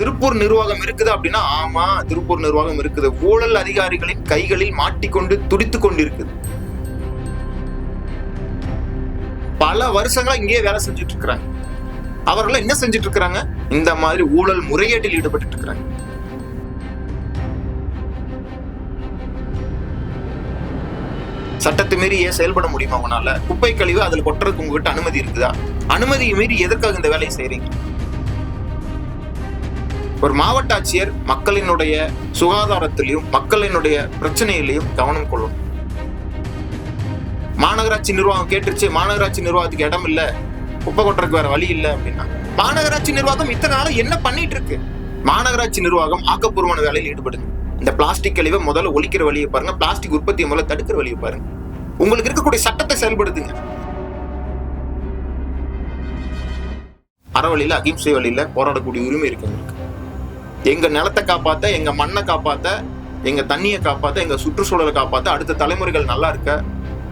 திருப்பூர் நிர்வாகம் இருக்குது அப்படின்னா ஆமா திருப்பூர் நிர்வாகம் இருக்குது. ஊழல் அதிகாரிகளின் கைகளில் மாட்டிக்கொண்டு துடித்து கொண்டிருக்குது. பல வருஷங்களா இங்கேயே வேலை செஞ்சுட்டு இருக்கிறாங்க அவர்கள் என்ன செஞ்சுட்டு இருக்கிறாங்க இந்த மாதிரி ஊழல் முறைகேட்டில் ஈடுபட்டு இருக்கிறாங்க சட்டத்தை மீறி ஏன் செயல்பட முடியுமா உங்களால? குப்பை கழிவு அதுல கொட்டுறதுக்கு உங்ககிட்ட அனுமதி இருக்குதா? அனுமதியை மீறி எதற்காக இந்த வேலையை செய்றீங்க? ஒரு மாவட்ட ஆட்சியர் மக்களினுடைய சுகாதாரத்திலையும் மக்களினுடைய பிரச்சனையிலையும் கவனம் கொள்ளணும். மாநகராட்சி நிர்வாகம் கேட்டுருச்சு மாநகராட்சி நிர்வாகத்துக்கு இடம் இல்ல குப்பை கொட்டுறதுக்கு வேற வழி இல்ல அப்படின்னா. மாநகராட்சி நிர்வாகம் இத்தனை நாளும் என்ன பண்ணிட்டு இருக்கு மாநகராட்சி நிர்வாகம் ஆக்கப்பூர்வமான வேலையில் ஈடுபடுங்க இந்த பிளாஸ்டிக் கழிவை முதல்ல ஒழிக்கிற வழியை பாருங்க பிளாஸ்டிக் உற்பத்தியை முதல்ல தடுக்கிற வழியை பாருங்க. உங்களுக்கு இருக்கக்கூடிய சட்டத்தை செயல்படுத்துங்க. அறவழியில அகிம்சை வழியில போராடக்கூடிய உரிமை இருக்கு எங்கள் எங்க நிலத்தை காப்பாத்த எங்க மண்ணை காப்பாத்த எங்க தண்ணியை காப்பாத்த எங்க சுற்றுச்சூழலை காப்பாத்த அடுத்த தலைமுறைகள் நல்லா இருக்க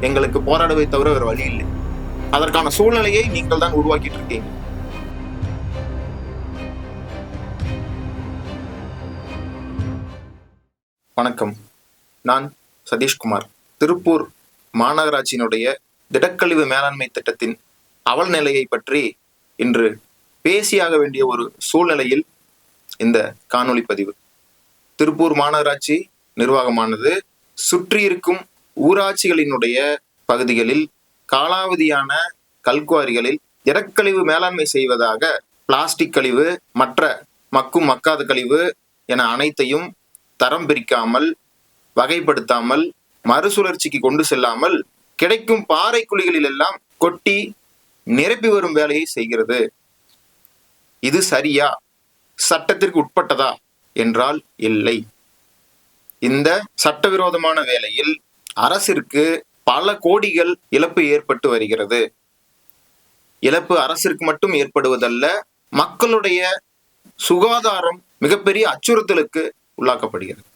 எங்களுக்கு போராடவே தவிர வேறு வழி இல்லை. அதற்கான சூழ்நிலையை நீங்கள் தான் உருவாக்கிட்டு இருக்கீங்க. வணக்கம். நான் சதீஷ்குமார். திருப்பூர் மாநகராட்சியினுடைய திடக்கழிவு மேலாண்மை திட்டத்தின் அவல் நிலையை பற்றி இன்று பேசியாக வேண்டிய ஒரு சூழ்நிலையில் இந்த காணொளி பதிவு. திருப்பூர் மாநகராட்சி நிர்வாகமானது சுற்றி இருக்கும் ஊராட்சிகளினுடைய பகுதிகளில் காலாவதியான கல்குவாரிகளில் இடக்கழிவு மேலாண்மை செய்வதாக பிளாஸ்டிக் கழிவு மற்ற மக்கும் மக்காத கழிவு என அனைத்தையும் தரம் பிரிக்காமல் வகைப்படுத்தாமல் மறுசுழற்சிக்கு கொண்டு செல்லாமல் கிடைக்கும் பாறை குழிகளில் எல்லாம் கொட்டி நிரப்பி வரும் வேலையை செய்கிறது. இது சரியா? சட்டத்திற்கு உட்பட்டதா என்றால் இல்லை. இந்த சட்டவிரோதமான வேலையில் அரசிற்கு பல கோடிகள் இழப்பு ஏற்பட்டு வருகிறது. இழப்பு அரசிற்கு மட்டும் ஏற்படுவதல்ல மக்களுடைய சுகாதாரம் மிகப்பெரிய அச்சுறுத்தலுக்கு உள்ளாக்கப்படுகிறது.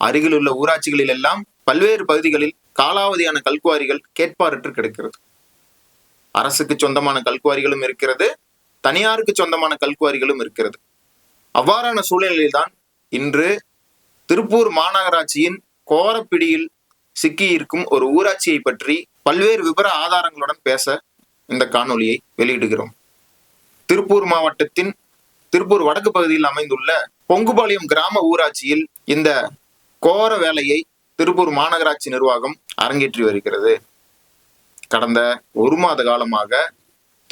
அருகில் உள்ள ஊராட்சிகளில் எல்லாம் பல்வேறு பகுதிகளில் காலாவதியான கல்குவாரிகள் கேட்பாரற்று கிடைக்கிறது. அரசுக்கு சொந்தமான கல்குவாரிகளும் இருக்கிறது தனியாருக்கு சொந்தமான கல்குவாரிகளும் இருக்கிறது. அவ்வாறான சூழ்நிலையில்தான் இன்று திருப்பூர் மாநகராட்சியின் கோரப்பிடியில் சிக்கியிருக்கும் ஒரு ஊராட்சியை பற்றி பல்வேறு விபர ஆதாரங்களுடன் பேச இந்த காணொலியை வெளியிடுகிறோம். திருப்பூர் மாவட்டத்தின் திருப்பூர் வடக்கு பகுதியில் அமைந்துள்ள பொங்குபாளையம் கிராம ஊராட்சியில் இந்த கோர வேலையை திருப்பூர் மாநகராட்சி நிர்வாகம் அரங்கேற்றி வருகிறது. கடந்த ஒரு மாத காலமாக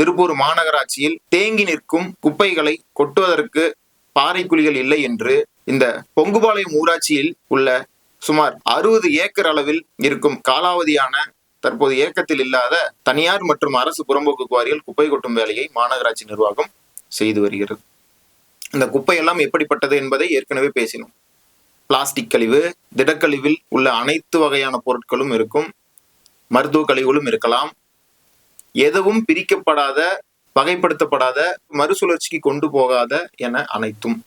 திருப்பூர் மாநகராட்சியில் தேங்கி நிற்கும் குப்பைகளை கொட்டுவதற்கு பாறை குழிகள் இல்லை என்று இந்த பொங்குபாளையம் ஊராட்சியில் உள்ள சுமார் அறுபது ஏக்கர் அளவில் இருக்கும் காலாவதியான தற்போது இயக்கத்தில் இல்லாத தனியார் மற்றும் அரசு புறம்போக்கு குவாரிகள் குப்பை கொட்டும் வேலையை மாநகராட்சி நிர்வாகம் செய்து வருகிறது. இந்த குப்பை எல்லாம் எப்படிப்பட்டது என்பதை ஏற்கனவே பேசினோம். பிளாஸ்டிக் கழிவு திடக்கழிவில் உள்ள அனைத்து வகையான பொருட்களும் இருக்கும் மருத்துவ கழிவுகளும் இருக்கலாம் எதுவும் பிரிக்கப்படாத வகைப்படுத்தப்படாத மறுசுழற்சிக்கு கொண்டு போகாத என அனைத்தும்.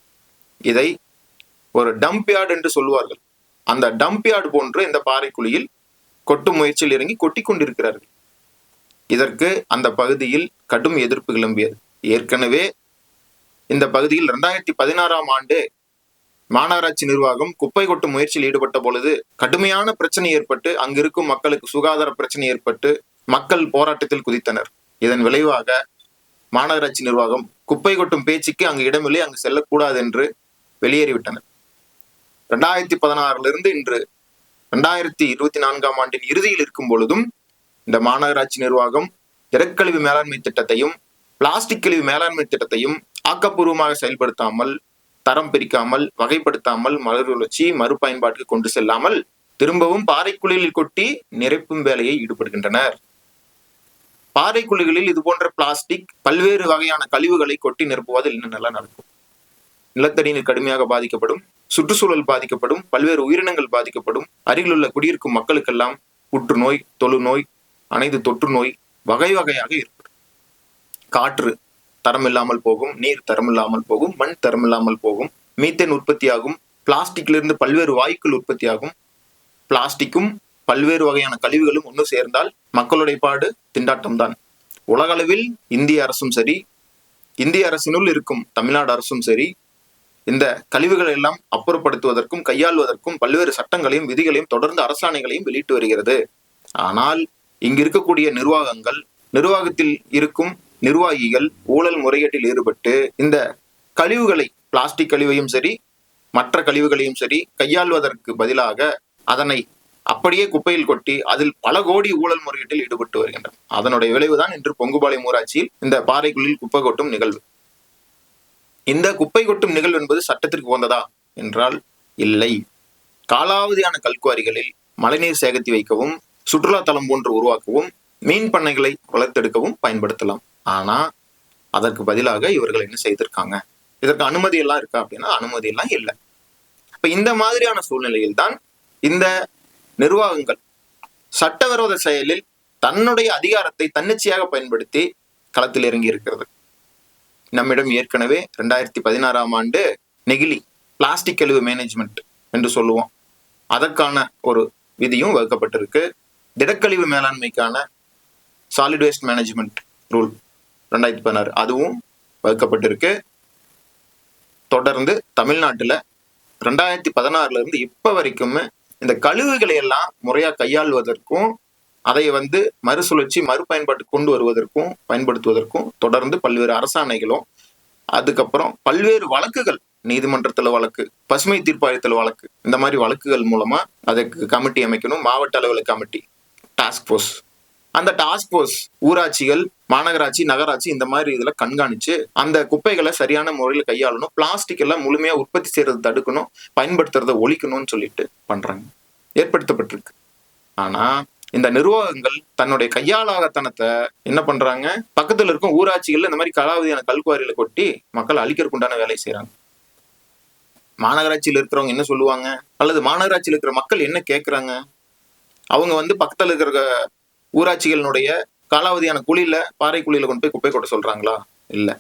இதை ஒரு டம்ப் யார்டு என்று சொல்லுவார்கள். அந்த டம்ப் யார்டு போன்று இந்த பாறைக்குழியில் கொட்டும் முயற்சியில் இறங்கி கொட்டி கொண்டிருக்கிறார்கள். இதற்கு அந்த பகுதியில் கடும் எதிர்ப்பு கிளம்பியது. ஏற்கனவே இந்த பகுதியில் இரண்டாயிரத்தி பதினாறாம் ஆண்டு மாநகராட்சி நிர்வாகம் குப்பை கொட்டும் முயற்சியில் ஈடுபட்ட பொழுது கடுமையான பிரச்சனை ஏற்பட்டு அங்கிருக்கும் மக்களுக்கு சுகாதார பிரச்சனை ஏற்பட்டு மக்கள் போராட்டத்தில் குதித்தனர். இதன் விளைவாக மாநகராட்சி நிர்வாகம் குப்பை கொட்டும் பேச்சுக்கு அங்கு இடமில்லை அங்கு செல்லக்கூடாது என்று வெளியேறிவிட்டனர். ரெண்டாயிரத்தி பதினாறுல இருந்து இன்று ரெண்டாயிரத்தி இருபத்தி நான்காம் ஆண்டின் இறுதியில் இருக்கும் பொழுதும் இந்த மாநகராட்சி நிர்வாகம் இறக்கழிவு மேலாண்மை திட்டத்தையும் பிளாஸ்டிக் கழிவு மேலாண்மை திட்டத்தையும் ஆக்கப்பூர்வமாக செயல்படுத்தாமல் தரம் பிரிக்காமல் வகைப்படுத்தாமல் மலர் வளர்ச்சி மறுபயன்பாட்டுக்கு கொண்டு செல்லாமல் திரும்பவும் பாறைக்குழியில் கொட்டி நிரப்பும் வேலையை ஈடுபடுகின்றனர். பாறை குழிகளில் இது போன்ற பிளாஸ்டிக் பல்வேறு வகையான கழிவுகளை கொட்டி நிரப்புவது இன்னும் நல்லா நடக்கும். நிலத்தடி நீர் கடுமையாக பாதிக்கப்படும் சுற்றுச்சூழல் பாதிக்கப்படும் பல்வேறு உயிரினங்கள் பாதிக்கப்படும் அருகிலுள்ள குடியிருக்கும் மக்களுக்கெல்லாம் புற்றுநோய் தொழுநோய் அனைத்து தொற்று நோய் வகை வகையாக ஏற்படும். காற்று தரம் இல்லாமல் போகும் நீர் தரம் இல்லாமல் போகும் மண் தரமில்லாமல் போகும் மீத்தேன் உற்பத்தியாகும் பிளாஸ்டிக்ல பல்வேறு வாயுக்கள் உற்பத்தியாகும் பிளாஸ்டிக்கும் பல்வேறு வகையான கழிவுகளும் ஒன்று சேர்ந்தால் மக்களுடைய பாடு திண்டாட்டம் தான் உலகளவில் இந்திய அரசும் சரி இந்திய அரசினுள் இருக்கும் தமிழ்நாடு அரசும் சரி இந்த கழிவுகளை எல்லாம் அப்புறப்படுத்துவதற்கும் கையாள்வதற்கும் பல்வேறு சட்டங்களையும் விதிகளையும் தொடர்ந்து அரசாணைகளையும் வெளியிட்டு வருகிறது. ஆனால் இங்கு இருக்கக்கூடிய நிர்வாகங்கள் நிர்வாகத்தில் இருக்கும் நிர்வாகிகள் ஊழல் முறைகேட்டில் ஈடுபட்டு இந்த கழிவுகளை பிளாஸ்டிக் கழிவையும் சரி மற்ற கழிவுகளையும் சரி கையாள்வதற்கு பதிலாக அதனை அப்படியே குப்பையில் கொட்டி அதில் பல கோடி ஊழல் முறையீட்டில் ஈடுபட்டு வருகின்றன. அதனுடைய விளைவுதான் இன்று பொங்குபாளையம் ஊராட்சியில் இந்த பாறைக்குள்ளில் குப்பை கொட்டும் நிகழ்வு. இந்த குப்பை கொட்டும் நிகழ்வு என்பது சட்டத்திற்கு உகந்ததா? என்றால் இல்லை. காலாவதியான கல்குவாரிகளில் மழைநீர் சேகரித்து வைக்கவும் சுற்றுலா தலம் போன்று உருவாக்கவும் மீன் பண்ணைகளை வளர்த்தெடுக்கவும் பயன்படுத்தலாம். ஆனா அதற்கு பதிலாக இவர்கள் என்ன செய்திருக்காங்க? இதற்கு அனுமதி எல்லாம் இருக்கா அப்படின்னா அனுமதி எல்லாம் இல்லை. இப்ப இந்த மாதிரியான சூழ்நிலையில் தான் இந்த நிர்வாகங்கள் சட்டவிரோத செயலில் தன்னுடைய அதிகாரத்தை தன்னிச்சையாக பயன்படுத்தி களத்தில் இறங்கி இருக்கிறது. நம்மிடம் ஏற்கனவே ரெண்டாயிரத்தி பதினாறாம் ஆண்டு நெகிழி பிளாஸ்டிக் கழிவு மேனேஜ்மெண்ட் என்று சொல்லுவோம். அதற்கான ஒரு விதியும் வகுக்கப்பட்டிருக்கு. திடக்கழிவு மேலாண்மைக்கான சாலிட் வேஸ்ட் மேனேஜ்மெண்ட் ரூல் ரெண்டாயிரத்தி பதினாறு அதுவும் வகுக்கப்பட்டிருக்கு. தொடர்ந்து தமிழ்நாட்டில் ரெண்டாயிரத்தி பதினாறுல இருந்து இப்போ வரைக்குமே இந்த கழிவுகளை எல்லாம் முறையா கையாள்வதற்கும் அதை வந்து மறுசுழற்சி மறுபயன்பாட்டு கொண்டு வருவதற்கும் பயன்படுத்துவதற்கும் தொடர்ந்து பல்வேறு அரசாணைகளும் அதுக்கப்புறம் பல்வேறு வழக்குகள் நீதிமன்றத்துல வழக்கு பசுமை தீர்ப்பாயத்தில் வழக்கு இந்த மாதிரி வழக்குகள் மூலமா அதுக்கு கமிட்டி அமைக்கணும் மாவட்ட அளவில் கமிட்டி டாஸ்க் ஃபோர்ஸ் அந்த டாஸ்க் ஃபோர்ஸ் ஊராட்சிகள் மாநகராட்சி நகராட்சி இந்த மாதிரி இதுல கண்காணிச்சு அந்த குப்பைகளை சரியான முறையில் கையாளணும். பிளாஸ்டிக் எல்லாம் முழுமையா உற்பத்தி செய்யறது தடுக்கணும் பயன்படுத்துறதை ஒழிக்கணும்னு சொல்லிட்டு பண்றாங்க. ஏற்படுத்தப்பட்டிருக்கு. ஆனா இந்த நிர்வாகங்கள் தன்னுடைய கையாளாகத்தனத்தை என்ன பண்றாங்க? பக்கத்துல இருக்கும் ஊராட்சிகள்ல இந்த மாதிரி கலாவதியான கல்குவாரியில கொட்டி மக்கள் அழிக்கிறதுக்கு உண்டான வேலையை செய்யறாங்க மாநகராட்சியில் இருக்கிறவங்க என்ன சொல்லுவாங்க? அல்லது மாநகராட்சியில் இருக்கிற மக்கள் என்ன கேட்கறாங்க அவங்க வந்து பக்கத்தில் இருக்கிற ஊராட்சிகளினுடைய காலாவதியான குழியில பாறை குழியில கொண்டு போய் குப்பை கொட்ட சொல்றாங்களா? இல்ல.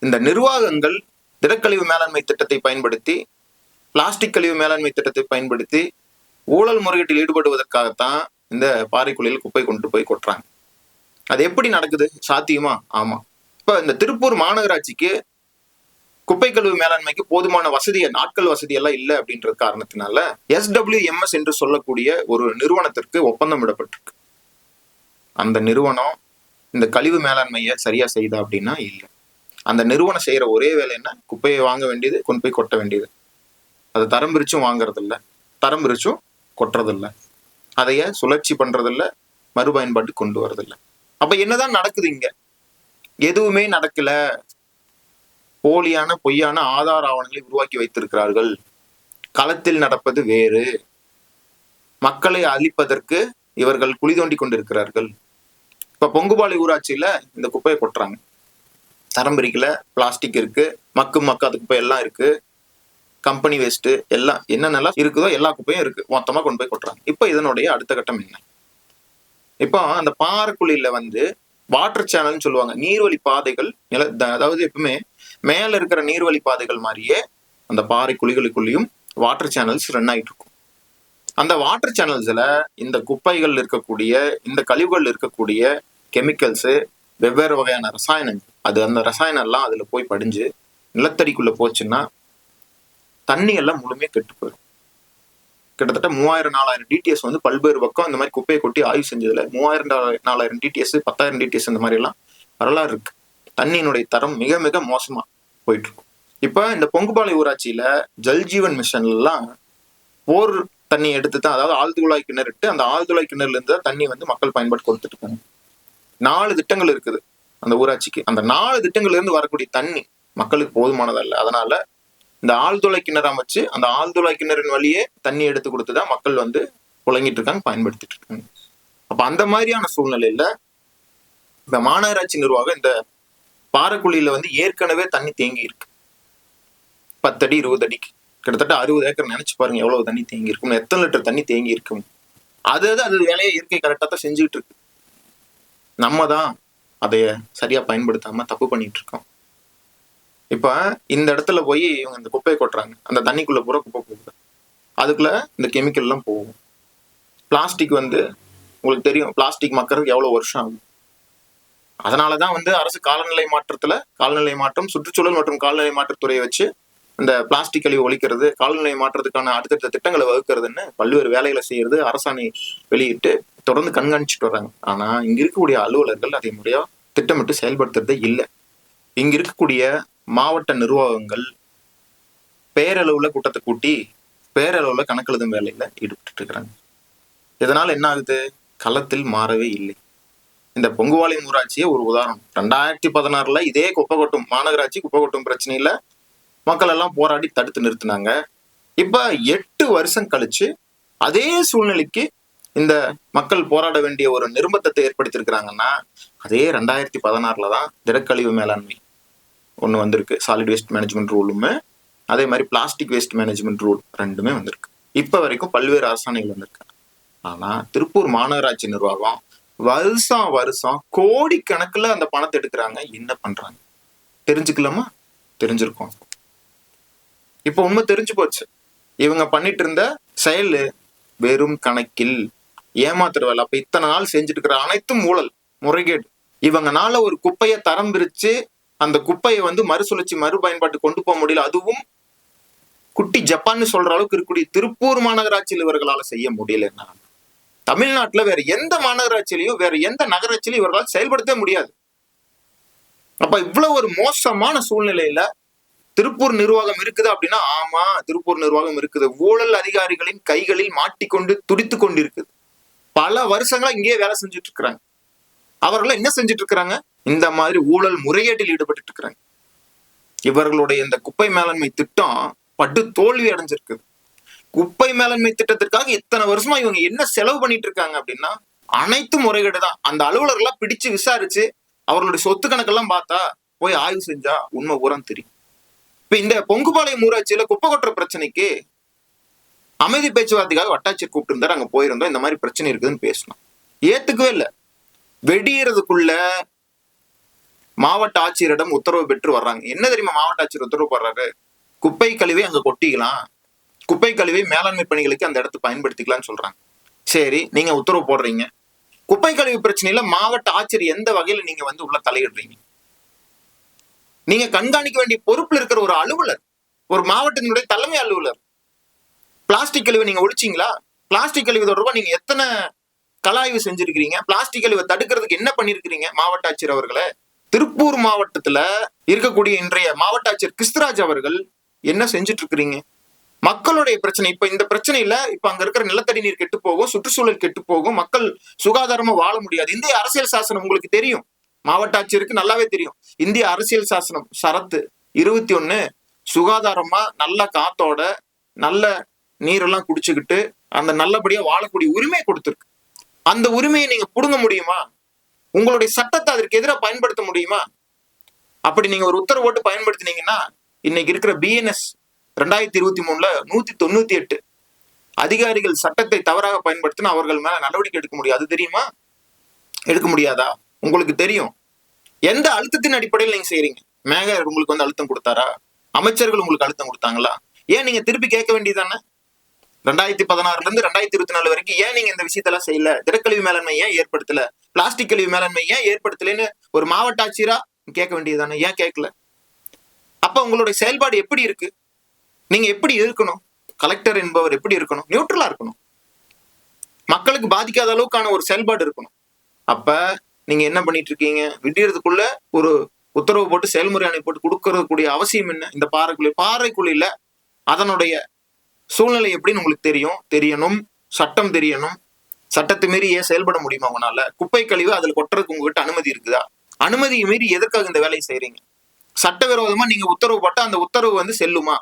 இந்த நிர்வாகங்கள் திடக்கழிவு மேலாண்மை திட்டத்தை பயன்படுத்தி பிளாஸ்டிக் கழிவு மேலாண்மை திட்டத்தை பயன்படுத்தி ஊழல் முறையீட்டில் ஈடுபடுவதற்காகத்தான் இந்த பாறை குழியில் குப்பை கொண்டு போய் கொட்டுறாங்க. அது எப்படி நடக்குது? சாத்தியமா? ஆமா. இப்ப இந்த திருப்பூர் மாநகராட்சிக்கு குப்பை கழிவு மேலாண்மைக்கு போதுமான வசதி நாட்கள் வசதி எல்லாம் இல்லை அப்படின்ற காரணத்தினால எஸ்டபிள்யூஎம்எஸ் என்று சொல்லக்கூடிய ஒரு நிறுவனத்திற்கு ஒப்பந்தம் விடப்பட்டிருக்கு. அந்த நிறுவனம் இந்த கழிவு மேலாண்மையை சரியா செய்தா அப்படின்னா இல்லை. அந்த நிறுவனம் செய்யற ஒரே வேலை என்ன? குப்பையை வாங்க வேண்டியது கொண்டு போய் கொட்ட வேண்டியது. அதை தரம் பிரிச்சும் வாங்குறதில்ல. தரம் பிரிச்சும் கொட்டுறதில்ல. அதைய சுழற்சி பண்றதில்ல மறுபயன்பாட்டு கொண்டு வரதில்ல. அப்ப என்னதான் நடக்குது இங்க? எதுவுமே நடக்கல. போலியான பொய்யான ஆதார ஆவணங்களை உருவாக்கி வைத்திருக்கிறார்கள். களத்தில் நடப்பது வேறு. மக்களை அழிப்பதற்கு இவர்கள் குழி தோண்டி கொண்டிருக்கிறார்கள். இப்ப பொங்குபாளி ஊராட்சியில இந்த குப்பையை கொட்டுறாங்க. தரம் பிரிக்கல பிளாஸ்டிக் இருக்கு மக்கும் மக்காத குப்பை எல்லாம் இருக்கு. கம்பெனி வேஸ்ட் எல்லாம் என்னென்னலாம் இருக்குதோ எல்லா குப்பையும் இருக்கு. மொத்தமா கொண்டு போய் கொட்டுறாங்க. இப்போ இதனுடைய அடுத்த கட்டம் என்ன? இப்போ அந்த பாறைக்குழியில வந்து வாட்டர் சேனல்னு சொல்லுவாங்க. நீர்வழி பாதைகள் நில த- அதாவது எப்பவுமே மேல இருக்கிற நீர்வழி பாதைகள் மாதிரியே அந்த பாறை குழிகளுக்குள்ளேயும் வாட்டர் சேனல்ஸ் ரன் ஆகிட்டு இருக்கும். அந்த வாட்டர் சேனல்ஸ்ல இந்த குப்பைகள் இருக்கக்கூடிய இந்த கழிவுகள் இருக்கக்கூடிய கெமிக்கல்ஸ் வெவ்வேறு வகையான ரசாயனங்கள். அது அந்த ரசாயனம் எல்லாம் அதுல போய் படிஞ்சு நிலத்தடிக்குள்ள போச்சுன்னா தண்ணி எல்லாம் முழுமையா கெட்டு போயிடும். கிட்டத்தட்ட மூவாயிரம் நாலாயிரம் டிடிஎஸ் வந்து பல்வேறு பக்கம் இந்த மாதிரி குப்பையை கொட்டி ஆய்வு செஞ்சதுல மூவாயிரம் நாலாயிரம் டிடிஎஸ் பத்தாயிரம் டிடிஎஸ் இந்த மாதிரி எல்லாம் வரலாறு இருக்கு. தண்ணியினுடைய தரம் மிக மிக மோசமா போயிட்டு இருக்கும் இப்ப இந்த பொங்குபாலை ஊராட்சியில ஜல்ஜீவன் மிஷன்லாம் எல்லாம் போர் தண்ணி எடுத்து தான் அதாவது ஆழ்துளாய் கிணறு இட்டு அந்த ஆழ்துளாய் கிணறுல இருந்து தான் தண்ணி வந்து மக்கள் பயன்பாடு கொடுத்துட்டு இருக்காங்க. நாலு திட்டங்கள் இருக்குது அந்த ஊராட்சிக்கு. அந்த நாலு திட்டங்கள்ல இருந்து வரக்கூடிய தண்ணி மக்களுக்கு போதுமானதல்ல. அதனால இந்த ஆழ்துளை கிணறு அமைச்சு அந்த ஆழ்துளை கிணறின் வழியே தண்ணி எடுத்து கொடுத்துதான் மக்கள் வந்து புழங்கிட்டு இருக்காங்க பயன்படுத்திட்டு இருக்காங்க. அப்ப அந்த மாதிரியான சூழ்நிலையில இந்த மாநகராட்சி நிர்வாகம் இந்த பாறைக்குழியில வந்து ஏற்கனவே தண்ணி தேங்கி இருக்கு. பத்தடி இருபது அடிக்கு கிட்டத்தட்ட அறுபது ஏக்கர் நினைச்சு பாருங்க எவ்வளவு தண்ணி தேங்கி இருக்கும். எத்தனை லிட்டர் தண்ணி தேங்கி இருக்கும்? அது அது அது வேலையை இயற்கை கரெக்டாக தான் செஞ்சுட்டு இருக்கு. நம்ம தான் அதைய சரியா பயன்படுத்தாம தப்பு பண்ணிட்டு இருக்கோம். இப்ப இந்த இடத்துல போய் இவங்க இந்த குப்பையை கொட்டுறாங்க. அந்த தண்ணிக்குள்ள பூரா குப்பை போகுது. அதுக்குள்ள இந்த கெமிக்கல்லாம் போகும். பிளாஸ்டிக் வந்து உங்களுக்கு தெரியும். பிளாஸ்டிக் மக்கறதுக்கு எவ்வளவு வருஷம் ஆகும். அதனாலதான் வந்து அரசு காலநிலை மாற்றத்துல காலநிலை மாற்றம் சுற்றுச்சூழல் மற்றும் காலநிலை மாற்றத்துறையை வச்சு இந்த பிளாஸ்டிக் கழிவு ஒழிக்கிறது கால்நிலை மாற்றத்துக்கான அடுத்தடுத்த திட்டங்களை வகுக்கிறதுன்னு பல்வேறு வேலைகளை செய்யறது அரசாணை வெளியிட்டு தொடர்ந்து கண்காணிச்சுட்டு வர்றாங்க. ஆனா இங்க இருக்கக்கூடிய அலுவலர்கள் அதை முறையா திட்டமிட்டு செயல்படுத்துறதே இல்லை. இங்க இருக்கக்கூடிய மாவட்ட நிர்வாகங்கள் பேரளவுல கூட்டத்தை கூட்டி பேரளவுல கணக்கெழுதும் வேலையில ஈடுபட்டு இருக்கிறாங்க. இதனால என்ன ஆகுது? களத்தில் மாறவே இல்லை. இந்த பொங்குவாலை ஊராட்சியே ஒரு உதாரணம். ரெண்டாயிரத்தி பதினாறுல இதே குப்பை கொட்டும் மாநகராட்சி குப்பை கொட்டும் பிரச்சனையில மக்கள் எல்லாம் போராடி தடுத்து நிறுத்தினாங்க. இப்ப எட்டு வருஷம் கழிச்சு அதே சூழ்நிலைக்கு இந்த மக்கள் போராட வேண்டிய ஒரு நிர்பந்தத்தை ஏற்படுத்தியிருக்கிறாங்கன்னா அதே ரெண்டாயிரத்தி பதினாறுல தான் திடக்கழிவு மேலாண்மை ஒன்று வந்திருக்கு. சாலிட் வேஸ்ட் மேனேஜ்மெண்ட் ரூலுமே அதே மாதிரி பிளாஸ்டிக் வேஸ்ட் மேனேஜ்மெண்ட் ரூல் ரெண்டுமே வந்திருக்கு. இப்போ வரைக்கும் பல்வேறு அரசாணைகள் வந்திருக்கு ஆனால் திருப்பூர் மாநகராட்சி நிர்வாகம் வருஷம் வருஷம் கோடிக்கணக்கில் அந்த பணத்தை எடுக்கிறாங்க. என்ன பண்ணுறாங்க தெரிஞ்சுக்கலாமா? தெரிஞ்சிருக்கோம். இப்போ உண்மை தெரிஞ்சு போச்சு. இவங்க பண்ணிட்டு இருந்த செயல் வெறும் கணக்கில் ஏமாத்துற வேலை அப்ப இத்தனை நாள் செஞ்சுட்டு இருக்கிற அனைத்தும் ஊழல் முறைகேடு. இவங்கனால ஒரு குப்பையை தரம் பிரிச்சு அந்த குப்பையை வந்து மறுசுழற்சி மறுபயன்பாட்டு கொண்டு போக முடியல. அதுவும் குட்டி ஜப்பான்னு சொல்ற அளவுக்கு இருக்கக்கூடிய திருப்பூர் மாநகராட்சியில் இவர்களால செய்ய முடியலன்னா தமிழ்நாட்டுல வேற எந்த மாநகராட்சியிலையும் வேற எந்த நகராட்சியிலையும் இவர்களால் செயல்படுத்த முடியாது. அப்ப இவ்வளவு ஒரு மோசமான சூழ்நிலையில திருப்பூர் நிர்வாகம் இருக்குது அப்படின்னா ஆமா திருப்பூர் நிர்வாகம் இருக்குது. ஊழல் அதிகாரிகளின் கைகளில் மாட்டிக்கொண்டு துடித்து கொண்டு இருக்குது பல வருஷங்களா இங்கேயே வேலை செஞ்சுட்டு இருக்கிறாங்க அவர்கள் என்ன செஞ்சுட்டு இருக்கிறாங்க இந்த மாதிரி ஊழல் முறையீட்டில் ஈடுபட்டு இருக்கிறாங்க இவர்களுடைய இந்த குப்பை மேலாண்மை திட்டம் பட்டு தோல்வி அடைஞ்சிருக்குது. குப்பை மேலாண்மை திட்டத்திற்காக இத்தனை வருஷமா இவங்க என்ன செலவு பண்ணிட்டு இருக்காங்க அப்படின்னா அனைத்து முறைகேடு தான். அந்த அலுவலர்கள்லாம் பிடிச்சு விசாரிச்சு அவர்களுடைய சொத்து கணக்கெல்லாம் பார்த்தா போய் ஆய்வு செஞ்சா உண்மை உரம் தெரியும். இப்ப இந்த பொங்குபாளையம் ஊராட்சியில குப்பை கொட்டுற பிரச்சனைக்கு அமைதி பேச்சுவார்த்தைக்காக வட்டாட்சியர் கூப்பிட்டு இருந்தாரு அங்க போயிருந்தோம். இந்த மாதிரி பிரச்சனை இருக்குதுன்னு பேசணும். ஏத்துக்கவே இல்லை. வெடியறதுக்குள்ள மாவட்ட ஆட்சியரிடம் உத்தரவு பெற்று வர்றாங்க. என்ன தெரியுமா மாவட்ட ஆட்சியர் உத்தரவு போடுறாரு? குப்பை கழிவை அங்க கொட்டிக்கலாம். குப்பை கழிவை மேலாண்மை பணிகளுக்கு அந்த இடத்தை பயன்படுத்திக்கலாம்னு சொல்றாங்க. சரி நீங்க உத்தரவு போடுறீங்க. குப்பை கழிவு பிரச்சனையில மாவட்ட ஆட்சியர் எந்த வகையில நீங்க வந்து உள்ள தலையிடுறீங்க? நீங்க கண்காணிக்க வேண்டிய பொறுப்புல இருக்கிற ஒரு அலுவலர் ஒரு மாவட்டத்தினுடைய தலைமை அலுவலர் பிளாஸ்டிக் கழிவை நீங்க ஒழிச்சீங்களா? பிளாஸ்டிக் கழிவு தொடர்பா நீங்க எத்தனை கலாய்வு செஞ்சிருக்கிறீங்க? பிளாஸ்டிக் கழிவை தடுக்கிறதுக்கு என்ன பண்ணிருக்கிறீங்க? மாவட்ட ஆட்சியர் அவர்களை. திருப்பூர் மாவட்டத்துல இருக்கக்கூடிய இன்றைய மாவட்ட ஆட்சியர் கிறிஸ்துராஜ் அவர்கள் என்ன செஞ்சுட்டு இருக்கிறீங்க மக்களுடைய பிரச்சனை இப்ப இந்த பிரச்சனையில இப்ப அங்க இருக்கிற நிலத்தடி நீர் கெட்டு போகும் சுற்றுச்சூழல் கெட்டு போகும் மக்கள் சுகாதாரமா வாழ முடியாது. இந்திய அரசியல் சாசனம் உங்களுக்கு தெரியும். மாவட்ட ஆட்சியருக்கு நல்லாவே தெரியும். இந்திய அரசியல் சாசனம் சரத்து இருபத்தி ஒன்று சுகாதாரமா நல்ல காத்தோட நல்ல நீரெல்லாம் குடிச்சுக்கிட்டு அந்த நல்லபடியா வாழக்கூடிய உரிமை கொடுத்துருக்கு. அந்த உரிமையை நீங்க புடுங்க முடியுமா? உங்களுடைய சட்டத்தை அதற்கு எதிராக பயன்படுத்த முடியுமா? அப்படி நீங்க ஒரு உத்தரவு போட்டு பயன்படுத்தினீங்கன்னா இன்னைக்கு இருக்கிற பிஎன்எஸ் ரெண்டாயிரத்தி இருபத்தி மூணுல நூத்தி தொண்ணூத்தி எட்டு அதிகாரிகள் சட்டத்தை தவறாக பயன்படுத்தினா அவர்கள் மேல நடவடிக்கை எடுக்க முடியும். அது தெரியுமா? எடுக்க முடியாதா? உங்களுக்கு தெரியும். எந்த அழுத்தத்தின் அடிப்படையில் நீங்க செய்யறீங்க மேகர் உங்களுக்கு வந்து அழுத்தம் கொடுத்தாரா? அமைச்சர்கள் உங்களுக்கு அழுத்தம் கொடுத்தாங்களா? ஏன் நீங்க திருப்பி கேட்க வேண்டியதானே ரெண்டாயிரத்தி பதினாறுல இருந்து ரெண்டாயிரத்தி இருபத்தி நாலு வரைக்கும் ஏன் நீங்க இந்த விஷயத்தெல்லாம் செய்யல? திடக்கழிவு மேலாண்மை ஏன் ஏற்படுத்தல? பிளாஸ்டிக் கழிவு மேலாண்மை ஏன் ஏற்படுத்தலைன்னு ஒரு மாவட்ட ஆட்சியரா கேட்க வேண்டியதானே ஏன் கேட்கல? அப்ப உங்களுடைய செயல்பாடு எப்படி இருக்கு? நீங்க எப்படி இருக்கணும்? கலெக்டர் என்பவர் எப்படி இருக்கணும்? நியூட்ரலா இருக்கணும். மக்களுக்கு பாதிக்காத அளவுக்கான ஒரு செயல்பாடு இருக்கணும். அப்ப நீங்க என்ன பண்ணிட்டு இருக்கீங்க விடியறதுக்குள்ள ஒரு உத்தரவு போட்டு செயல்முறை அணை போட்டு கொடுக்கறதுக்கூடிய அவசியம் என்ன? இந்த பாறைக்குள்ளே பாறைக்குழியில அதனுடைய சூழ்நிலை எப்படின்னு உங்களுக்கு தெரியும். தெரியணும் சட்டம் தெரியணும். சட்டத்தை மீறி ஏன் செயல்பட முடியுமா உங்களால? குப்பை கழிவு அதுல கொட்டுறதுக்கு உங்ககிட்ட அனுமதி இருக்குதா? அனுமதியை மீறி எதற்காக இந்த வேலையை செய்றீங்க? சட்டவிரோதமா நீங்க உத்தரவு போட்டா அந்த உத்தரவு வந்து செல்லுமா?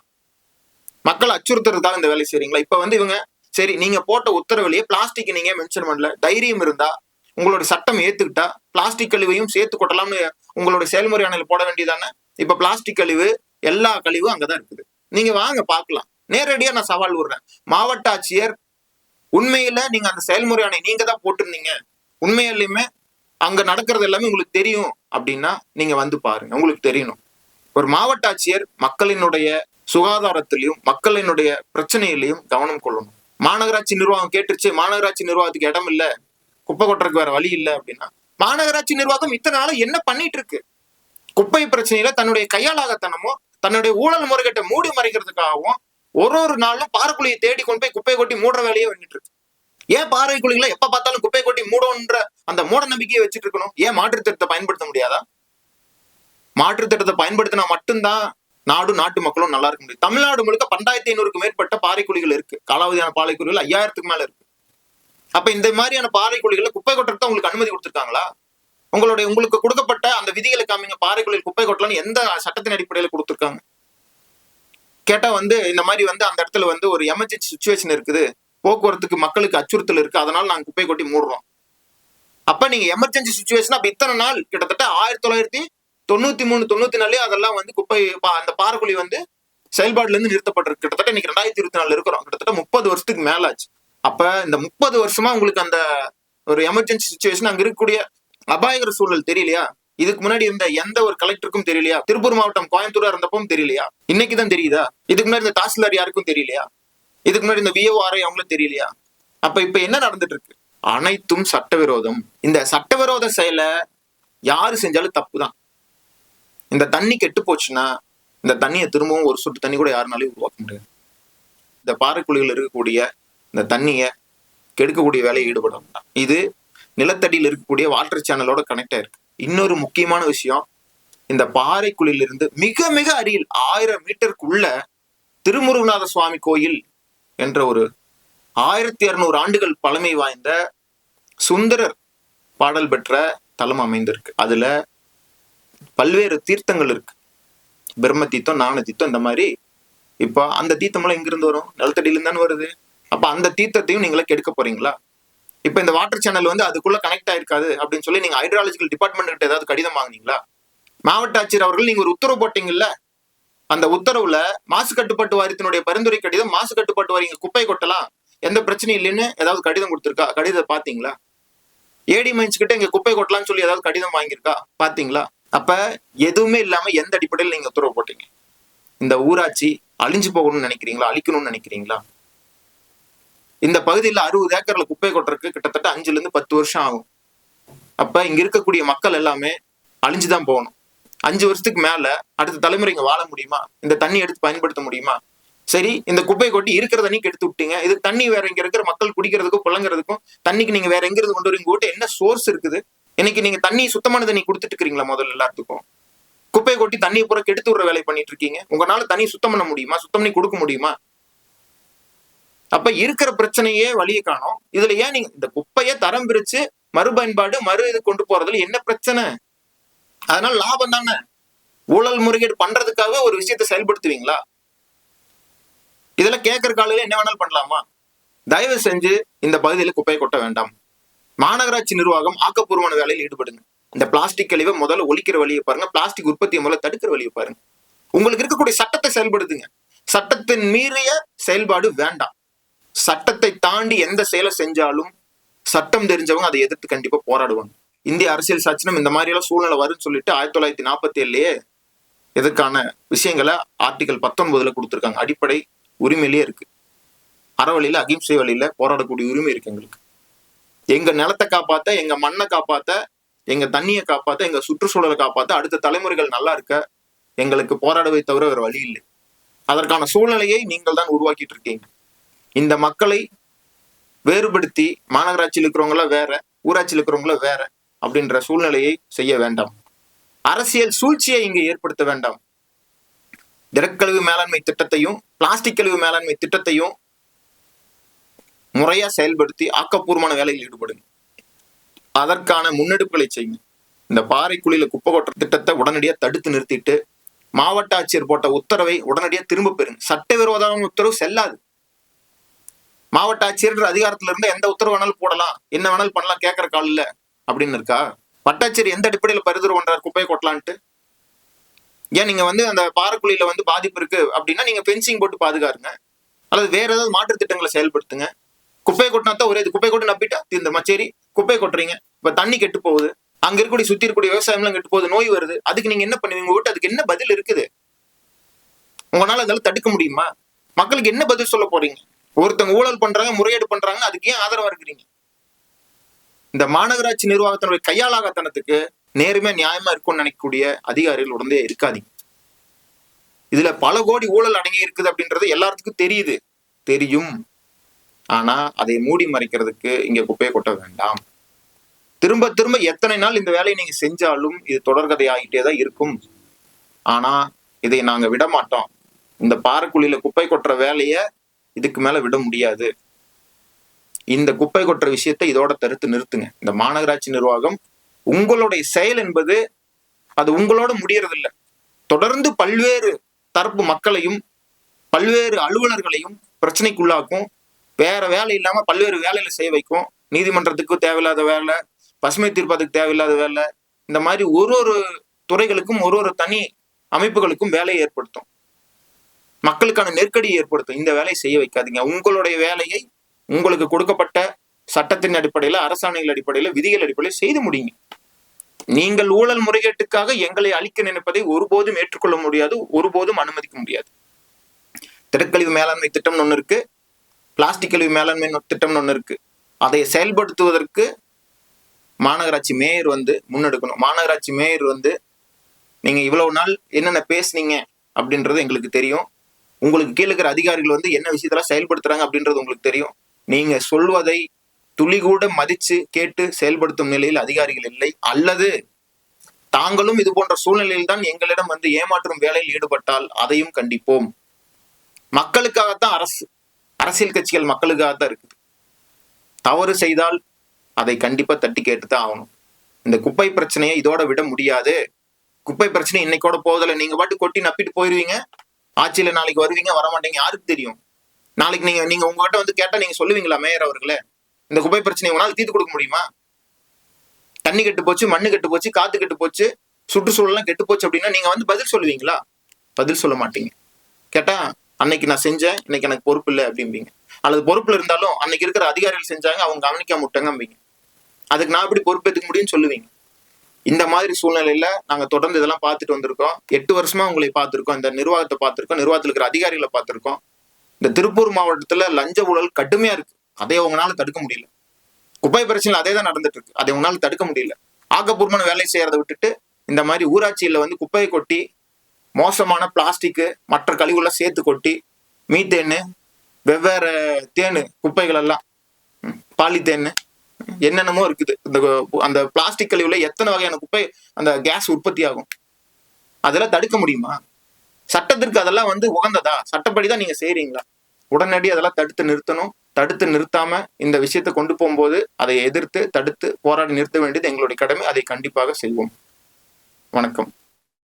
மக்கள் அச்சுறுத்துறதுக்காக இந்த வேலை செய்கிறீங்களா இப்ப வந்து இவங்க சரி நீங்க போட்ட உத்தரவுலயே பிளாஸ்டிக் நீங்க மென்ஷன் பண்ணல? தைரியம் இருந்தா உங்களோட சட்டம் ஏத்துக்கிட்டா பிளாஸ்டிக் கழிவையும் சேர்த்து கொட்டலாம்னு உங்களோட செயல்முறை ஆணையில் போட வேண்டியதானே? இப்ப பிளாஸ்டிக் கழிவு எல்லா கழிவும் அங்கதான் இருக்குது. நீங்க வாங்க பார்க்கலாம். நேரடியா நான் சவால் விடுறேன். மாவட்ட ஆட்சியர் உண்மையில நீங்க அந்த செயல்முறை ஆணை நீங்க தான் போட்டிருந்தீங்க. உண்மையிலுமே அங்க நடக்கிறது எல்லாமே உங்களுக்கு தெரியும் அப்படின்னா நீங்க வந்து பாருங்க. உங்களுக்கு தெரியணும். ஒரு மாவட்ட ஆட்சியர் மக்களினுடைய சுகாதாரத்திலையும் மக்களினுடைய பிரச்சனையிலையும் கவனம் கொள்ளணும். மாநகராட்சி நிர்வாகம் கேட்டுருச்சு. மாநகராட்சி நிர்வாகத்துக்கு இடம் இல்லை. குப்பை கொட்டுறதுக்கு வேற வழி இல்ல அப்படின்னா மாநகராட்சி நிர்வாகம் இத்தனை நாளா என்ன பண்ணிட்டு இருக்கு? குப்பை பிரச்சனையில தன்னுடைய கையாளாகத்தனமோ தன்னுடைய ஊழல் முறைகிட்ட மூடி மறைக்கிறதுக்காகவும் ஒரு ஒரு நாளும் பாறைக்குழியை தேடி கொண்டு போய் குப்பை கொட்டி மூடுற வேலையே வந்துட்டு இருக்கு. ஏன் பாறை குழிகளை எப்ப பார்த்தாலும் குப்பை கொட்டி மூடன்ற அந்த மூட நம்பிக்கையை வச்சுட்டு இருக்கணும்? ஏன் மாற்றுத் திட்டத்தை பயன்படுத்த முடியாதா? மாற்றுத்திட்டத்தை பயன்படுத்தினா மட்டும்தான் நாடும் நாட்டு மக்களும் நல்லா இருக்க முடியும். தமிழ்நாடு முழுக்க பண்டாயிரத்தி ஐநூறுக்கு மேற்பட்ட பாறைக்குழிகள் இருக்கு. காலாவதியான பாறைக்குழிகள் ஐயாயிரத்துக்கு மேல இருக்கு. அப்ப இந்த மாதிரியான பாறை குழிகளை குப்பை கொட்டுறதுக்கு உங்களுக்கு அனுமதி கொடுத்துருக்காங்களா? உங்களுடைய உங்களுக்கு கொடுக்கப்பட்ட அந்த விதிகளை காமிங்க பாறை குழியில் குப்பை கொட்டலாம்னு எந்த சட்டத்தின் அடிப்படையில கொடுத்துருக்காங்க? கேட்டா வந்து இந்த மாதிரி வந்து அந்த இடத்துல வந்து ஒரு எமர்ஜென்சி சுச்சுவேஷன் இருக்குது போக்குவரத்துக்கு மக்களுக்கு அச்சுறுத்தல் இருக்கு அதனால நாங்க குப்பை கொட்டி மூடுறோம். அப்ப நீங்க எமர்ஜென்சி சுச்சுவேஷன் அப்ப இத்தனை நாள் கிட்டத்தட்ட ஆயிரத்தி தொள்ளாயிரத்தி தொண்ணூத்தி மூணு தொண்ணூத்தி நாலுலயே அதெல்லாம் வந்து குப்பை பா- அந்த பாறைக்குழி வந்து செயல்பாடுல இருந்து நிறுத்தப்பட்டிருக்கு. கிட்டத்தட்ட இன்னைக்கு ரெண்டாயிரத்தி இருபத்தி நாலு இருக்கிறோம். கிட்டத்தட்ட முப்பது வருஷத்துக்கு மேலாச்சு. அப்ப இந்த முப்பது வருஷமா உங்களுக்கு அந்த ஒரு எமர்ஜென்சி சுச்சுவேஷன் அங்க இருக்கக்கூடிய அபாயகர சூழல் தெரியலையா? இதுக்கு முன்னாடி இருந்த எந்த ஒரு கலெக்டருக்கும் தெரியலையா? திருப்பூர் மாவட்டம் கோயம்புத்தூரா இருந்தப்பவும் தெரியலையா? இன்னைக்கு தான் தெரியுதா? இதுக்கு முன்னாடி இந்த தாசில்தார் யாருக்கும் தெரியலையா? இதுக்கு முன்னாடி இந்த விஓஆர்ஐ அவங்களும் தெரியலையா? அப்ப இப்ப என்ன நடந்துட்டு இருக்கு அனைத்தும் சட்டவிரோதம். இந்த சட்டவிரோத செயலை யாரு செஞ்சாலும் தப்பு தான் இந்த தண்ணி கெட்டு போச்சுன்னா இந்த தண்ணியை திரும்பவும் ஒரு சொட்டு தண்ணி கூட யாருனாலையும் உருவாக்க முடியாது. இந்த பாறைக்குழிகள் இருக்கக்கூடிய இந்த தண்ணியை கெடுக்கக்கூடிய வேலையை ஈடுபடும் இது நிலத்தடியில் இருக்கக்கூடிய வாட்டர் சேனலோட கனெக்ட் ஆயிருக்கு இன்னொரு முக்கியமான விஷயம் இந்த பாறைக்குழியிலிருந்து மிக மிக அருகில் ஆயிரம் மீட்டருக்குள்ள திருமுருகநாத சுவாமி கோயில் என்ற ஒரு ஆயிரத்தி இரநூறு ஆண்டுகள் பழமை வாய்ந்த சுந்தரர் பாடல் பெற்ற தலம் அமைந்திருக்கு. அதுல பல்வேறு தீர்த்தங்கள் இருக்கு. பிரம்ம தீர்த்தம் நாண தீர்த்தம் இந்த மாதிரி. இப்போ அந்த தீர்த்தமெல்லாம் எங்கிருந்து வரும்? நிலத்தடியிலிருந்து தானே வருது. அப்ப அந்த தீர்த்தத்தையும் நீங்களே கெடுக்க போறீங்களா? இப்ப இந்த வாட்டர் சேனல் வந்து அதுக்குள்ள கனெக்ட் ஆயிருக்காது அப்படின்னு சொல்லி நீங்க ஹைட்ராலஜிக்கல் டிபார்ட்மெண்ட் கிட்ட ஏதாவது கடிதம் வாங்கினீங்களா? மாவட்ட ஆட்சியர் அவர்கள் நீங்க ஒரு உத்தரவு போட்டீங்கல்ல? அந்த உத்தரவுல மாசு கட்டுப்பாட்டு வாரியத்தினுடைய பரிந்துரை கடிதம் மாசு கட்டுப்பாட்டு வாரியம் குப்பை கொட்டலாம் எந்த பிரச்சனையும் இல்லைன்னு ஏதாவது கடிதம் கொடுத்துருக்கா? கடிதத்தை பாத்தீங்களா? ஏடி மைன்ஸ் கிட்ட இங்க குப்பை கொட்டலாம்னு சொல்லி ஏதாவது கடிதம் வாங்கியிருக்கா? பாத்தீங்களா? அப்ப எதுவுமே இல்லாம எந்த அடிப்படையில் நீங்க உத்தரவு போட்டீங்க? இந்த ஊராட்சி அழிஞ்சு போகணும்னு நினைக்கிறீங்களா? அழிக்கணும்னு நினைக்கிறீங்களா? இந்த பகுதியில் அறுபது ஏக்கர்ல குப்பை கொட்டுறதுக்கு கிட்டத்தட்ட அஞ்சுல இருந்து பத்து வருஷம் ஆகும். அப்ப இங்க இருக்கக்கூடிய மக்கள் எல்லாமே அழிஞ்சுதான் போகணும். அஞ்சு வருஷத்துக்கு மேல அடுத்த தலைமுறை இங்க வாழ முடியுமா? இந்த தண்ணி எடுத்து பயன்படுத்த முடியுமா? சரி இந்த குப்பை கொட்டி இருக்கிற தண்ணிக்கு எடுத்து விட்டீங்க. இது தண்ணி வேற இங்க இருக்கிற மக்கள் குடிக்கிறதுக்கும் புழங்குறதுக்கும் தண்ணிக்கு நீங்க வேற எங்க இருந்து கொண்டு வரீங்க உங்ககிட்ட என்ன சோர்ஸ் இருக்குது? இன்னைக்கு நீங்க தண்ணி சுத்தமான தண்ணி கொடுத்துட்டு இருக்கீங்களா முதல்ல எல்லாத்துக்கும்? குப்பை கொட்டி தண்ணியை பூரா கெடுத்து விடுற வேலை பண்ணிட்டு இருக்கீங்க. உங்களால தண்ணி சுத்தம் பண்ண முடியுமா? சுத்தம் பண்ணி கொடுக்க முடியுமா? அப்ப இருக்கிற பிரச்சனையே வழியை காணும். இதுல ஏன் நீங்க இந்த குப்பையை தரம் பிரிச்சு மறுபயன்பாடு மறு இது கொண்டு போறதுல என்ன பிரச்சனை? அதனால லாபம் தானே? ஊழல் முறைகேடு பண்றதுக்காக ஒரு விஷயத்தை செயல்படுத்துவீங்களா? இதெல்லாம் கேட்கற காலையில என்ன வேணாலும் பண்ணலாமா? தயவு செஞ்சு இந்த பகுதியில குப்பையை கொட்ட வேண்டாம். மாநகராட்சி நிர்வாகம் ஆக்கப்பூர்வமான வேலையில் ஈடுபடுங்க. இந்த பிளாஸ்டிக் கழிவை முதல்ல ஒழிக்கிற வழியை பாருங்க. பிளாஸ்டிக் உற்பத்தியை முதல்ல தடுக்கிற வழியை பாருங்க. உங்களுக்கு இருக்கக்கூடிய சட்டத்தை செயல்படுத்துங்க. சட்டத்தின் மீறிய செயல்பாடு வேண்டாம். சட்டத்தை தாண்டி எந்த செயலை செஞ்சாலும் சட்டம் தெரிஞ்சவங்க அதை எதிர்த்து கண்டிப்பா போராடுவாங்க. இந்திய அரசியல் சாட்சியம் இந்த மாதிரி எல்லாம் சூழ்நிலை வரும்னு சொல்லிட்டு ஆயிரத்தி தொள்ளாயிரத்தி நாற்பத்தி ஏழுலயே இதற்கான விஷயங்களை ஆர்டிகல் பத்தொன்பதுல கொடுத்துருக்காங்க. அடிப்படை உரிமையிலேயே இருக்கு. அறவழியில அகிம்சை வழியில போராடக்கூடிய உரிமை இருக்கு எங்களுக்கு. எங்க நிலத்தை காப்பாத்த எங்க மண்ணை காப்பாத்த எங்க தண்ணியை காப்பாத்த எங்க சுற்றுச்சூழலை காப்பாத்த அடுத்த தலைமுறைகள் நல்லா இருக்க எங்களுக்கு போராடவை தவிர வேற வழி இல்லை. அதற்கான சூழ்நிலையை நீங்கள் தான் உருவாக்கிட்டு இருக்கீங்க. இந்த மக்களை வேறுபடுத்தி மாநகராட்சியில் இருக்கிறவங்கள வேற ஊராட்சியில் இருக்கிறவங்கள வேற அப்படின்ற சூழ்நிலையை செய்ய வேண்டாம். அரசியல் சூழ்ச்சியை இங்கு ஏற்படுத்த வேண்டாம். திடக்கழிவு மேலாண்மை திட்டத்தையும் பிளாஸ்டிக் கழிவு மேலாண்மை திட்டத்தையும் முறையா செயல்படுத்தி ஆக்கப்பூர்வமான வேலையில் ஈடுபடுங்க. அதற்கான முன்னெடுப்புகளை செய்யுங்க. இந்த பாறைக்குழியில குப்பை கொட்டுற திட்டத்தை உடனடியாக தடுத்து நிறுத்திட்டு மாவட்ட ஆட்சியர் போட்ட உத்தரவை உடனடியாக திரும்ப பெறுங்க. சட்டவிரோதமான உத்தரவு செல்லாது. மாவட்ட ஆட்சியர் அதிகாரத்துல இருந்து எந்த உத்தரவு வேணாலும் போடலாம் என்ன வேணாலும் பண்ணலாம் கேட்கற கால் இல்ல அப்படின்னு இருக்கா? வட்டாட்சியர் எந்த அடிப்படையில பரிந்துரை பண்றாரு குப்பையை கொட்டலான்ட்டு? ஏன் நீங்க வந்து அந்த பாறைக்குழியில வந்து பாதிப்பு இருக்கு அப்படின்னா நீங்க ஃபென்சிங் போட்டு பாதுகாருங்க. அல்லது வேற ஏதாவது மாற்று திட்டங்களை செயல்படுத்துங்க. குப்பையை கொட்டினா தான் ஒரே இது. குப்பை கொட்டு நப்பிட்டா தீர்ந்தமா சரி குப்பை கொட்டுறீங்க. இப்ப தண்ணி கெட்டு போகுது. அங்க இருக்கக்கூடிய சுத்தி இருக்கக்கூடிய விவசாயம்லாம் கெட்டு போகுது. நோய் வருது. அதுக்கு நீங்க என்ன பண்ணுவீங்க? வீட்டு அதுக்கு என்ன பதில் இருக்குது? உங்களால அதெல்லாம் தடுக்க முடியுமா? மக்களுக்கு என்ன பதில் சொல்ல போறீங்க? ஒருத்தவங்க ஊழல் பண்றாங்க முறையீடு பண்றாங்க அதுக்கு ஏன் ஆதரவா இருக்கிறீங்க? இந்த மாநகராட்சி நிர்வாகத்தினுடைய கையாளாகத்தனத்துக்கு நேருமே நியாயமா இருக்கும்னு நினைக்கக்கூடிய அதிகாரிகள் உடனே இருக்காதீங்க. இதுல பல கோடி ஊழல் அடங்கி இருக்குது அப்படின்றது எல்லாத்துக்கும் தெரியுது. தெரியும். ஆனா அதை மூடி மறைக்கிறதுக்கு இங்க குப்பையை கொட்ட வேண்டாம். திரும்ப திரும்ப எத்தனை நாள் இந்த வேலையை நீங்க செஞ்சாலும் இது தொடர்கதை ஆகிட்டே தான் இருக்கும். ஆனா இதை நாங்க விட மாட்டோம் இந்த பாறைக்குழியில குப்பை கொட்டுற வேலையை இதுக்கு மேல விட முடியாது. இந்த குப்பை கொட்டுற விஷயத்தை இதோட தடுத்து நிறுத்துங்க. இந்த மாநகராட்சி நிர்வாகம் உங்களுடைய செயல் என்பது அது உங்களோட முடியறதில்ல. தொடர்ந்து பல்வேறு தரப்பு மக்களையும் பல்வேறு அலுவலர்களையும் பிரச்சனைக்குள்ளாக்கும். வேற வேலை இல்லாம பல்வேறு வேலையில செய்ய வைக்கும். நீதிமன்றத்துக்கு தேவையில்லாத வேலை பசுமை தீர்ப்பதுக்கு தேவையில்லாத வேலை இந்த மாதிரி ஒரு ஒரு துறைகளுக்கும் ஒரு ஒரு தனி அமைப்புகளுக்கும் வேலையை ஏற்படுத்தும். மக்களுக்கான நெருக்கடியை ஏற்படுத்தும். இந்த வேலையை செய்ய வைக்காதீங்க. உங்களுடைய வேலையை உங்களுக்கு கொடுக்கப்பட்ட சட்டத்தின் அடிப்படையில் அரசாணைகள் அடிப்படையில் விதிகள் அடிப்படையில் செய்து முடியுங்க. நீங்கள் ஊழல் முறைகேட்டுக்காக எங்களை அழிக்க நினைப்பதை ஒருபோதும் ஏற்றுக்கொள்ள முடியாது ஒருபோதும் அனுமதிக்க முடியாது. திடக்கழிவு மேலாண்மை திட்டம்னு ஒன்று இருக்கு. பிளாஸ்டிக் கழிவு மேலாண்மை திட்டம்னு ஒன்று இருக்கு. அதை செயல்படுத்துவதற்கு மாநகராட்சி மேயர் வந்து முன்னெடுக்கணும். மாநகராட்சி மேயர் வந்து நீங்கள் இவ்வளவு நாள் என்னென்ன பேசுனீங்க? அப்படின்றது எங்களுக்கு தெரியும். உங்களுக்கு கீழே இருக்கிற அதிகாரிகள் வந்து என்ன விஷயத்தெல்லாம் செயல்படுத்துறாங்க அப்படின்றது உங்களுக்கு தெரியும். நீங்க சொல்வதை துளி கூட மதிச்சு கேட்டு செயல்படுத்தும் நிலையில் அதிகாரிகள் இல்லை. அல்லது தாங்களும் இது போன்ற சூழ்நிலையில் தான் எங்களிடம் வந்து ஏமாற்றும் வேலையில் ஈடுபட்டால் அதையும் கண்டிப்போம். மக்களுக்காகத்தான் அரசு அரசியல் கட்சிகள் மக்களுக்காகத்தான் இருக்குது. தவறு செய்தால் அதை கண்டிப்பா தட்டி கேட்டுதான் ஆகணும். இந்த குப்பை பிரச்சனையை இதோட விட முடியாது. குப்பை பிரச்சனை இன்னைக்கோட போதில்லை நீங்க பாட்டு கொட்டி நப்பிட்டு போயிருவீங்க. ஆட்சியில நாளைக்கு வருவீங்க வரமாட்டீங்க யாருக்கு தெரியும்? நாளைக்கு நீங்க நீங்க உங்ககிட்ட வந்து கேட்டா நீங்க சொல்லுவீங்களா மேயர் அவர்களே? இந்த குப்பை பிரச்சனை உங்களால் தீர்த்து கொடுக்க முடியுமா? தண்ணி கெட்டு போச்சு மண்ணு கெட்டு போச்சு காத்து கெட்டு போச்சு சுற்றுச்சூழல்லாம் கெட்டு போச்சு அப்படின்னா நீங்க வந்து பதில் சொல்லுவீங்களா? பதில் சொல்ல மாட்டீங்க. கேட்டா அன்னைக்கு நான் செஞ்சேன் இன்னைக்கு எனக்கு பொறுப்பு இல்லை அப்படிம்பீங்க. அல்லது பொறுப்புல இருந்தாலும் அன்னைக்கு இருக்கிற அதிகாரிகள் செஞ்சாங்க அவங்க கவனிக்காம விட்டாங்கம்பீங்க. அதுக்கு நான் எப்படி பொறுப்பேற்றுக்க முடியும்னு சொல்லுவீங்க. இந்த மாதிரி சூழ்நிலையில நாங்க தொடர்ந்து இதெல்லாம் பார்த்துட்டு வந்திருக்கோம். எட்டு வருஷமா உங்களை பார்த்திருக்கோம். இந்த நிர்வாகத்தை பார்த்திருக்கோம். நிர்வாகத்தில் இருக்கிற அதிகாரிகளை பார்த்திருக்கோம். இந்த திருப்பூர் மாவட்டத்துல லஞ்ச ஊழல் கடுமையா இருக்கு. அதை உங்களால தடுக்க முடியல. குப்பை பிரச்சனை அதே தான் நடந்துட்டு இருக்கு. அதை உங்களால தடுக்க முடியல. ஆக்கப்பூர்வமான வேலை செய்யறதை விட்டுட்டு இந்த மாதிரி ஊராட்சியில வந்து குப்பையை கொட்டி மோசமான பிளாஸ்டிக்கு மற்ற கழிவுகளை சேர்த்து கொட்டி மீத்தேன்னு வெவ்வேறு தேனு குப்பைகள் எல்லாம் பாலித்தேன்னு என்னென்னமோ இருக்குது. இந்த அந்த பிளாஸ்டிக் கழிவுல எத்தனை வகையான குப்பை அந்த கேஸ் உற்பத்தி ஆகும் அதெல்லாம் தடுக்க முடியுமா? சட்டத்திற்கு அதெல்லாம் வந்து உகந்ததா? சட்டப்படி தான் நீங்க செய்றீங்களா? உடனடி அதெல்லாம் தடுத்து நிறுத்தணும். தடுத்து நிறுத்தாம இந்த விஷயத்தை கொண்டு போகும்போது அதை எதிர்த்து தடுத்து போராடி நிறுத்த வேண்டியது எங்களுடைய கடமை. அதை கண்டிப்பாக செய்வோம். வணக்கம்.